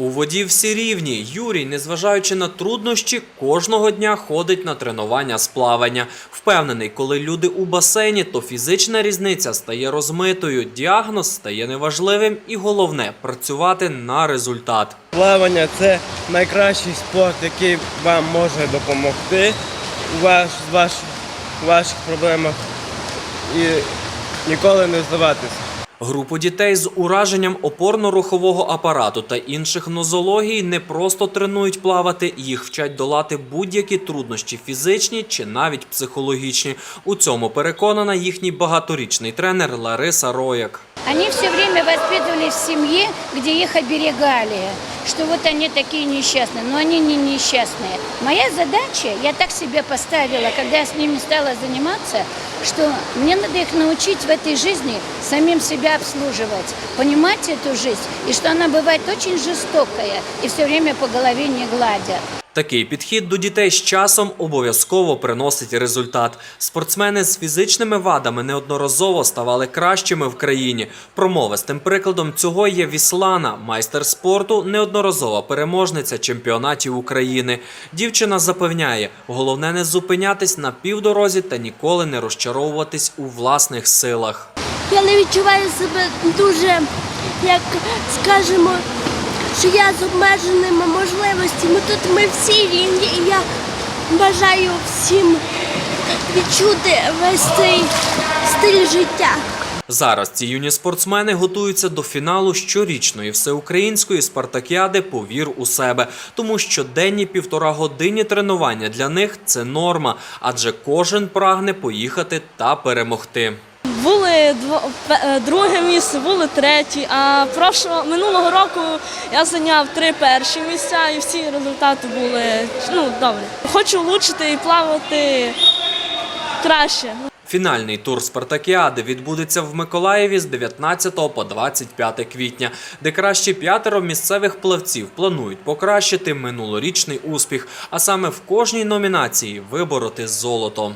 У воді всі рівні. Юрій, незважаючи на труднощі, кожного дня ходить на тренування з плавання. Впевнений, коли люди у басейні, то фізична різниця стає розмитою, діагноз стає неважливим і головне працювати на результат. Плавання це найкращий спорт, який вам може допомогти у ваш, ваш, ваших проблемах і ніколи не здаватися. Групу дітей з ураженням опорно-рухового апарату та інших нозологій не просто тренують плавати, їх вчать долати будь-які труднощі фізичні чи навіть психологічні. У цьому переконана їхній багаторічний тренер Лариса Рояк. Вони все время воспитывались в сім'ї, де їх оберегали, что вот они такие несчастные, но они не несчастные. Моя задача, я так себе поставила, когда я с ними стала заниматься, что мне надо их научить в этой жизни самим себя обслуживать, понимать эту жизнь, и что она бывает очень жестокая, и все время по голове не гладят. Такий підхід до дітей з часом обов'язково приносить результат. Спортсмени з фізичними вадами неодноразово ставали кращими в країні. Промовистим прикладом цього є Віслана, майстер спорту, неодноразова переможниця чемпіонатів України. Дівчина запевняє, головне не зупинятись на півдорозі та ніколи не розчаровуватись у власних силах. Я не відчуваю себе дуже, як скажемо, що я з обмеженими можливостями. Тут ми всі рівні, і я бажаю всім відчути весь цей стиль життя. Зараз ці юні спортсмени готуються до фіналу щорічної всеукраїнської спартакіади Повір у себе, тому що денні півтора годині тренування для них це норма, адже кожен прагне поїхати та перемогти. Були е, друге місце, були треті. А прошлого минулого року я зайняв три перші місця, і всі результати були ну добрі. Хочу влучити і плавати краще. Фінальний тур спартакіади відбудеться в Миколаєві з 19 по 25 квітня, де кращі п'ятеро місцевих плавців планують покращити минулорічний успіх, а саме в кожній номінації вибороти золото.